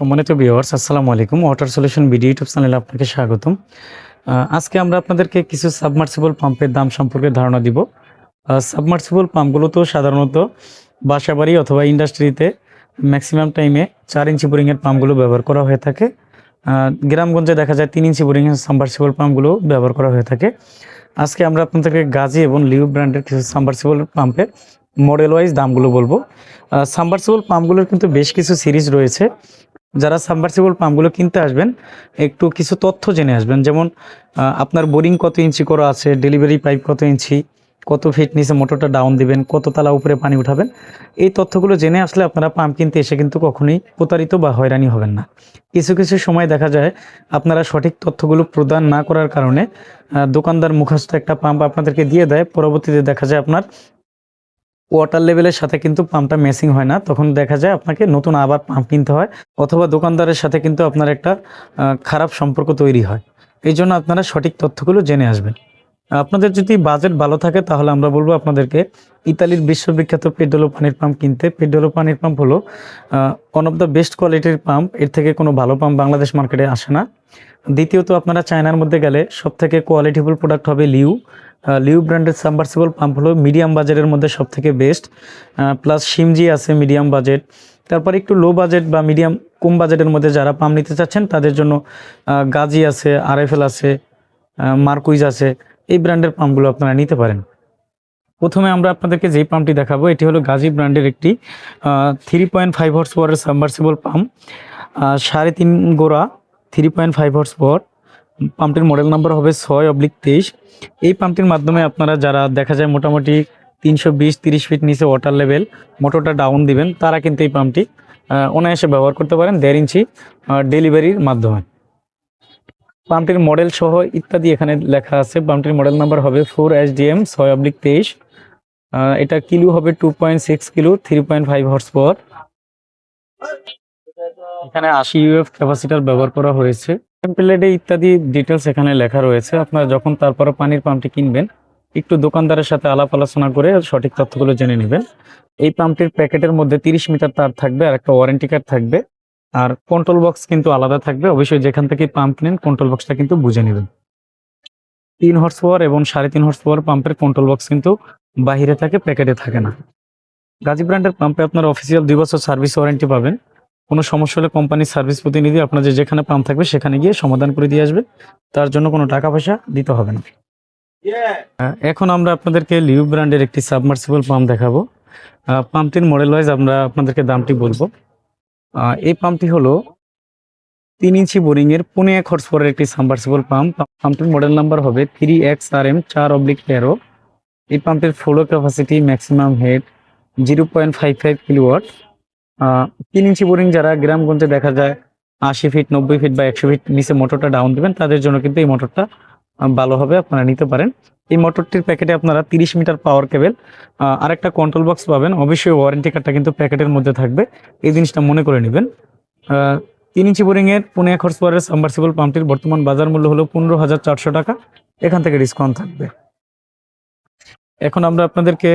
সম্মানিত ভিউয়ার্স আসসালামু আলাইকুম। ওয়াটার সলিউশন ভিডিও ইউটিউব চ্যানেলে আপনাকে স্বাগতম। আজকে আমরা আপনাদেরকে কিছু সাবমার্সিবল পাম্পের দাম সম্পর্কে ধারণা দিব। সাবমার্সিবল পাম্পগুলো তো সাধারণত বাসাবাড়ি অথবা ইন্ডাস্ট্রিতে ম্যাক্সিমাম টাইমে চার ইঞ্চি বোরিংয়ের পাম্পগুলো ব্যবহার করা হয়ে থাকে। গ্রামগঞ্জে দেখা যায় তিন ইঞ্চি বোরিংয়ের সাবমার্সিবল পাম্পগুলো ব্যবহার করা হয়ে থাকে। আজকে আমরা আপনাদেরকে গাজি এবং লিউ ব্র্যান্ডের কিছু সাবমার্সিবল পাম্পের মডেল ওয়াইজ দামগুলো বলব। সাবমার্সিবল পাম্পগুলোর কিন্তু বেশ কিছু সিরিজ রয়েছে। যারা সাবমার্সিবল পাম্পগুলো কিনতে আসবেন, একটু কিছু তথ্য জেনে আসবেন। যেমন আপনার বোরিং কত ইঞ্চি করা আছে ডেলিভারি পাইপ কত ইঞ্চি, কত ফিট নিচে মোটরটা ডাউন দিবেন, কত তালা উপরে পানি উঠাবেন। এই তথ্যগুলো জেনে আসলে আপনারা পাম্প কিনতে এসে কিন্তু কখনোই প্রতারিত বা হয়রানি হবেন না। কিছু কিছু সময় দেখা যায় আপনারা সঠিক তথ্যগুলো প্রদান না করার কারণে দোকানদার মুখস্থ একটা পাম্প আপনাদেরকে দিয়ে দেয়। পরবর্তীতে দেখা যায় আপনার ওয়াটার লেভেলের সাথে কিন্তু পাম্পটা মেসিং হয় না। তখন দেখা যায় আপনাকে নতুন আবার পাম্প কিনতে হয় অথবা দোকানদারের সাথে কিন্তু আপনার একটা খারাপ সম্পর্ক তৈরি হয়। এই জন্য আপনারা সঠিক তথ্যগুলো জেনে আসবেন। আপনাদের যদি বাজেট ভালো থাকে, তাহলে আমরা বলব আপনাদেরকে ইতালির বিশ্ববিখ্যাত পেডোলো পানির পাম্প কিনতে। পেডোলো পানির পাম্প হলো ওয়ান অফ দ্য বেস্ট কোয়ালিটির পাম্প। এর থেকে কোনো ভালো পাম্প বাংলাদেশ মার্কেটে আসে না। দ্বিতীয়ত, আপনারা চায়নার মধ্যে গেলে সব থেকে কোয়ালিটিফুল প্রোডাক্ট হবে লিউ। লিউ ব্র্যান্ডের সাবমার্সিবল পাম্প হলো মিডিয়াম বাজেটের মধ্যে সব থেকে বেস্ট প্লাস সিমজি আছে মিডিয়াম বাজেট তারপর একটু লো বাজেট বা মিডিয়াম কম বাজেটের মধ্যে যারা পাম্প নিতে চাচ্ছেন, তাদের জন্য গাজি আছে, আরএফএল আছে মার্কুইজ আছে। এই ব্র্যান্ডের পাম্পগুলো আপনারা নিতে পারেন। প্রথমে আমরা আপনাদেরকে যেই পাম্পটি দেখাবো, এটি হলো গাজী ব্র্যান্ডের একটি থ্রি পয়েন্ট ফাইভ হর্স পাওয়ারের সাবমার্সিবল পাম্প সাড়ে তিন গোড়া three point five horse power পাম্পটির model number হবে ছয় অবলিক তেইশ। এই পাম্পটির মাধ্যমে আপনারা যারা দেখা যায় মোটামুটি তিনশো বিশ তিরিশ ফিট নিচে ওয়াটার লেভেল মোটরটা ডাউন দিবেন, তারা কিন্তু এই পাম্পটি অনায়াসে ব্যবহার করতে পারেন দেড় ইঞ্চি ডেলিভারির মাধ্যমে। পাম্পটির মডেল সহ ইত্যাদি এখানে লেখা আছে। পাম্পটির মডেল নাম্বার হবে ফোর এস ডিএম ছয় অব্লিক তেইশ। এটা কিলো হবে two point six kilo three point five horse power এখানে আশি ইউএফ ক্যাপাসিটার ব্যবহার করা হয়েছে। টেম্পলেটে ইত্যাদি ডিটেলস এখানে লেখা রয়েছে। আপনারা যখন তারপরে পানির পাম্পটি কিনবেন, একটু দোকানদারের সাথে আলাপ আলোচনা করে সঠিক তথ্যগুলো জেনে নেবেন। এই পাম্পটির প্যাকেটের মধ্যে তিরিশ মিটার তার থাকবে আর একটা ওয়ারেন্টি কার্ড থাকবে। আর কন্ট্রোল বক্স কিন্তু আলাদা থাকবে। অবশ্যই যেখান থেকে পাম্প কিনেন কন্ট্রোল বক্সটা কিন্তু বুঝে নেবেন। তিন হর্স পাওয়ার এবং সাড়ে তিন হর্স পাওয়ার পাম্পের কন্ট্রোল বক্স কিন্তু বাহিরে থাকে প্যাকেটে থাকে না। গাজী ব্র্যান্ডের পাম্পে আপনার অফিসিয়াল দুই বছর সার্ভিস ওয়ারেন্টি পাবেন। কোনো সমস্যা হলে কোম্পানির সার্ভিস প্রতিনিধি আপনাদের যেখানে পাম্প থাকবে, সেখানে গিয়ে সমাধান করে দিয়ে আসবে। তার জন্য কোনো টাকা পয়সা দিতে হবে না। এখন আমরা আপনাদেরকে লিউ ব্র্যান্ডের একটি সাবমার্সিবল পাম্প দেখাবো। পাম্পটির মডেল ওয়াইজ আমরা আপনাদেরকে দামটি বলব। এই পাম্পটি হলো তিন ইঞ্চি বোরিং এর পুনে এক হর্স পাওয়ারের একটি সাবমার্সিবল পাম্প পাম্পটির মডেল নাম্বার হবে থ্রি এক্স আর এম চার অবলিক তেরো এই পাম্পটির flow capacity maximum head zero point five five kilowatt তিন ইঞ্চি বোরিং যারা গ্রামগঞ্জে দেখা যায় আশি ফিট নব্বই ফিট বা একশো ফিট নিচে মোটরটা ডাউন দেবেন তাদের জন্য কিন্তু এই মোটরটা আহ, ভালো হবে আপনারা নিতে পারেন। এই মোটরটির প্যাকেটে আপনারা তিরিশ মিটার পাওয়ার কেবেল আর একটা কন্ট্রোল বক্স পাবেন। অবশ্যই ওয়ারেন্টি কার্ডটা কিন্তু প্যাকেটের মধ্যে থাকবে। এই জিনিসটা মনে করে নেবেন। তিন ইঞ্চি বোরিংয়ের পুনে এক হর্স পাওয়ারের সাবমার্সিবল পাম্পটির বর্তমান বাজার মূল্য হলো পনেরো হাজার চারশো টাকা। এখান থেকে ডিসকাউন্ট থাকবে। এখন আমরা আপনাদেরকে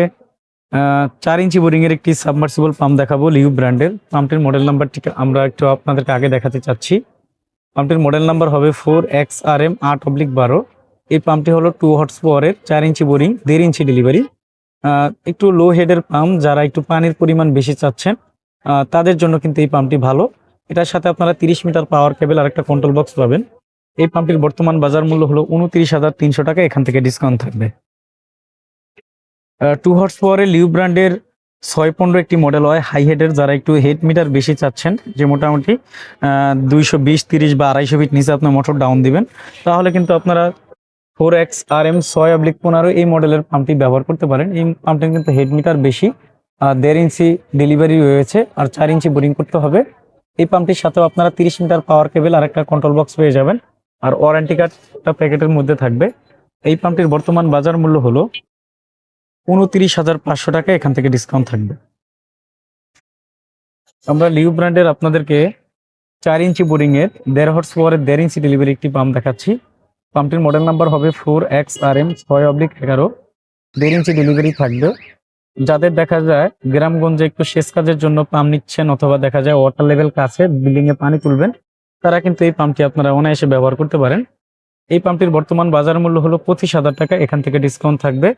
চার ইঞ্চি বোরিংয়ের একটি সাবমার্সিবল পাম্প দেখাবো লিউ ব্র্যান্ডের পাম্পটির মডেল নাম্বারটি আমরা একটু আপনাদেরকে আগে দেখাতে চাচ্ছি। পাম্পটির মডেল নাম্বার হবে ফোর এক্স আর এম আট অবলিক বারো। এই পাম্পটি হলো টু হর্স পাওয়ারের চার ইঞ্চি বোরিং দেড় ইঞ্চি ডেলিভারি একটু লো হেডের পাম্প যারা একটু পানির পরিমাণ বেশি চাচ্ছেন তাদের জন্য কিন্তু এই পাম্পটি ভালো। এটার সাথে আপনারা তিরিশ মিটার পাওয়ার কেবল আর একটা কন্ট্রোল বক্স পাবেন। এই পাম্পটির বর্তমান বাজার মূল্য হলো উনত্রিশ হাজার তিনশো টাকা, এখান থেকে ডিসকাউন্ট থাকবে। টু হর্স পাওয়ারের লিউ ব্র্যান্ডের ছয় পনেরো একটি মডেল হয়। হাই হেডের যারা একটু হেড মিটার বেশি চাচ্ছেন, যে মোটামুটি দুইশো বিশ, তিরিশ বা আড়াইশো ফিট নিচে আপনার মোটর ডাউন দিবেন। তাহলে কিন্তু আপনারা ফোর এক্স, আর এম ছয় অবলিক পনেরো এই মডেলের পাম্পটি ব্যবহার করতে পারেন। এই পাম্পটি কিন্তু হেড মিটার বেশি দেড় ইঞ্চি ডেলিভারি রয়েছে, আর চার ইঞ্চি বোরিং করতে হবে। এই পাম্পটির সাথেও আপনারা তিরিশ মিটার পাওয়ার কেবল আর একটা কন্ট্রোল বক্স পেয়ে যাবেন, আর ওয়ারেন্টি কার্ডটা প্যাকেটের মধ্যে থাকবে। এই পাম্পটির বর্তমান বাজার মূল্য হলো উনত্রিশ হাজার পাঁচশো টাকা, এখান থেকে ডিসকাউন্ট থাকবে। আমরা লিউ ব্র্যান্ডের আপনাদেরকে চার ইঞ্চি বোরিংয়ের দেড় হর্স পাওয়ারের দেড় ইঞ্চি ডেলিভারি একটি পাম্প দেখাচ্ছি। পাম্পটির মডেল নাম্বার হবে ফোর এক্স আর এম ছয় অব্লিক এগারো। দেড় ইঞ্চি ডেলিভারি থাকবে। যাদের দেখা যায় গ্রামগঞ্জে একটু সেচ কাজের জন্য পাম্প নিচ্ছেন অথবা দেখা যায় ওয়াটার লেভেল কাছে বিল্ডিং এ পানি তুলবেন তারা কিন্তু এই পাম্পটি আপনারা অনায়াসে ব্যবহার করতে পারেন। এই পাম্পটির বর্তমান বাজার মূল্য হলো পঁচিশ হাজার টাকা এখান থেকে ডিসকাউন্ট থাকবে।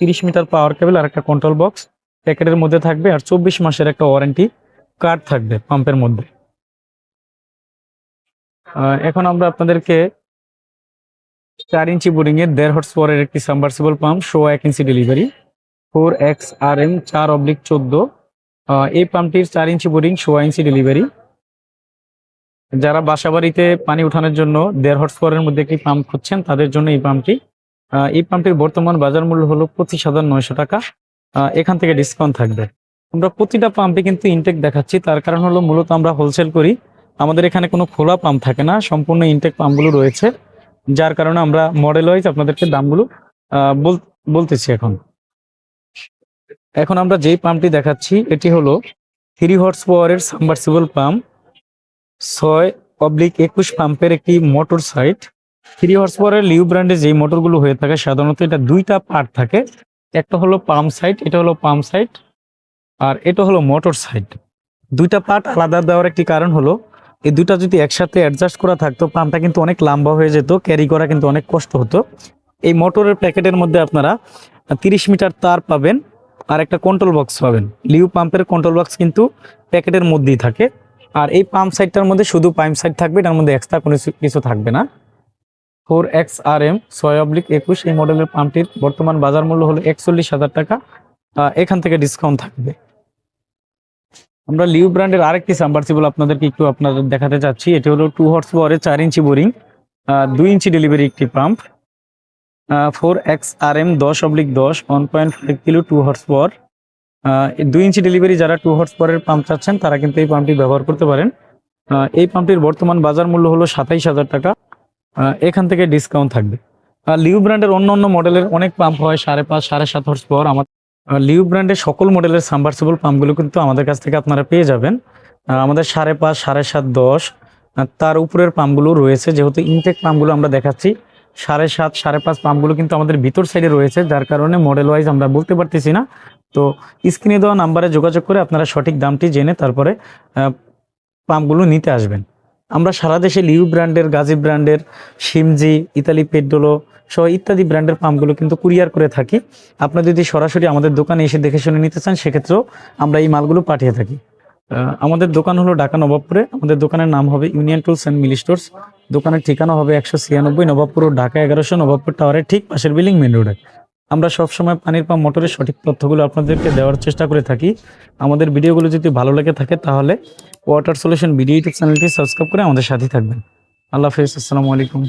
তিরিশ মিটার পাওয়ার কেবল আর একটা কন্ট্রোল বক্স প্যাকেটের মধ্যে থাকবে আর চব্বিশ মাসের একটা ওয়ারেন্টি কার্ড থাকবে পাম্পের মধ্যে। এখন আমরা আপনাদেরকে চার ইঞ্চি বোরিং এর দেড় হর্স পাওয়ারের একটি সাবমার্সিবল পাম্প শো এক ইঞ্চি delivery four X R M চার অবলিক চোদ্দ। এই পাম্পটির চার ইঞ্চি বোরিং শো ইঞ্চি ডেলিভারি যারা বাসা বাড়িতে পানি উঠানোর জন্য দেড় হর্স পাওয়ারের মধ্যে একটি পাম্প খুঁজছেন, তাদের জন্য এই পাম্পটি এই পাম্পটির বর্তমান বাজার মূল্য হলো পঁচিশ হাজার নয়শো টাকা। এখান থেকে ডিসকাউন্ট থাকবে। আমরা প্রতিটা পাম্পে কিন্তু ইনটেক দেখাচ্ছি, তার কারণ হলো মূলত আমরা হোলসেল করি। আমাদের এখানে কোনো খোলা পাম্প থাকে না, সম্পূর্ণ ইনটেক পাম্পগুলো রয়েছে। যার কারণে আমরা মডেল ওয়াইজ আপনাদেরকে দামগুলো বলতেছি এখন। এখন আমরা যেই পাম্পটি দেখাচ্ছি, এটি হলো থ্রি হর্স পাওয়ারের সাবমার্সিবল পাম্প। ছয় অবলিক একুশ পাম্পের একটি মোটর সাইট থ্রি হর্স পাওয়ারের লিউ ব্র্যান্ডে যেই মোটরগুলো হয়ে থাকে, সাধারণত এটা দুইটা পার্ট থাকে। একটা হলো পাম্প সাইট এটা হলো পাম্প সাইট আর এটা হলো মোটর সাইট দুইটা পার্ট আলাদা দেওয়ার একটি কারণ হলো এই দুইটা যদি একসাথে অ্যাডজাস্ট করা থাকতো, পাম্পটা কিন্তু অনেক লম্বা হয়ে যেত ক্যারি করা কিন্তু অনেক কষ্ট হতো। এই মোটরের প্যাকেটের মধ্যে আপনারা তিরিশ মিটার তার পাবেন আর একটা কন্ট্রোল বক্স পাবেন। লিউ পাম্পের কন্ট্রোল বক্স কিন্তু প্যাকেটের মধ্যেই থাকে। আর এই পাম্প সাইডটার মধ্যে শুধু পাম্প সাইড থাকবে, এটার মধ্যে এক্সট্রা কোনো কিছু থাকবে না। ফোর এক্স আর এম ছয় অবলিক একুশ, এই মডেলের পাম্পটির বর্তমান বাজার মূল্য হলো একচল্লিশ হাজার টাকা। এখান থেকে ডিসকাউন্ট থাকবে। আমরা লিউ ব্র্যান্ডের আরেকটি সাবমার্সিবল আপনাদেরকে একটু আপনাদের দেখাতে চাচ্ছি। এটি হলো টু হর্স পাওয়ারের চার ইঞ্চি বোরিং দুই ইঞ্চি ডেলিভারি একটি pump four X R M দশ অবলিক দশ one point five kilo two horse power দুই ইঞ্চি ডেলিভারি যারা টু হর্স পাওয়ারের পাম্প চাচ্ছেন, তারা কিন্তু এই পাম্পটি ব্যবহার করতে পারেন। এই পাম্পটির বর্তমান বাজার মূল্য হলো সাতাইশ হাজার টাকা। এখান থেকে ডিসকাউন্ট থাকবে। লিউ ব্র্যান্ডের অন্য অন্য মডেলের অনেক পাম্প হয়, সাড়ে পাঁচ, সাড়ে সাত হর্স পাওয়ার আমার লিউ ব্র্যান্ডের সকল মডেলের সাবমার্সিবল পাম্পগুলো কিন্তু আমাদের কাছ থেকে আপনারা পেয়ে যাবেন। আমাদের সাড়ে পাঁচ, সাড়ে সাত, দশ তার উপরের পাম্পগুলো রয়েছে। যেহেতু ইনটেক পাম্পগুলো আমরা দেখাচ্ছি, সাড়ে সাত, সাড়ে পাঁচ পাম্পগুলো কিন্তু আমাদের ভিতর সাইডে রয়েছে, যার কারণে মডেল ওয়াইজ আমরা বলতে পারতেছি না। তো স্ক্রিনে দেওয়া নাম্বারে যোগাযোগ করে আপনারা সঠিক দামটি জেনে তারপরে পাম্পগুলো নিতে আসবেন। আমরা সারা দেশে লিউ ব্র্যান্ডের, গাজী ব্র্যান্ডের, সিমজি, ইতালি পেডোলো সহ ইত্যাদি ব্র্যান্ডের পাম্পগুলো কিন্তু কুরিয়ার করে থাকি। আপনারা যদি সরাসরি আমাদের দোকানে এসে দেখে শুনে নিতে চান, সেক্ষেত্রেও আমরা এই মালগুলো পাঠিয়ে থাকি। আমাদের দোকান হলো ঢাকা নবাবপুরে। আমাদের দোকানের নাম হবে Union Tools and mill stores. দোকানের ঠিকানা হবে একশো ছিয়ানব্বই নবাবপুর ও ঢাকা এগারোশো নবাবপুর টাওয়ারের ঠিক পাশের বিল্ডিং মেন রোডে। আমরা সবসময় পানির পাম্প মোটরের সঠিক তথ্যগুলো আপনাদেরকে দেওয়ার চেষ্টা করে থাকি। আমাদের ভিডিওগুলো যদি ভালো লেগে থাকে তাহলে ওয়াটার সলিউশন ভিডিও ইউটিউব চ্যানেলটি সাবস্ক্রাইব করে আমাদের সাথে থাকবেন। আল্লাহ হাফিজ, আসসালামু আলাইকুম।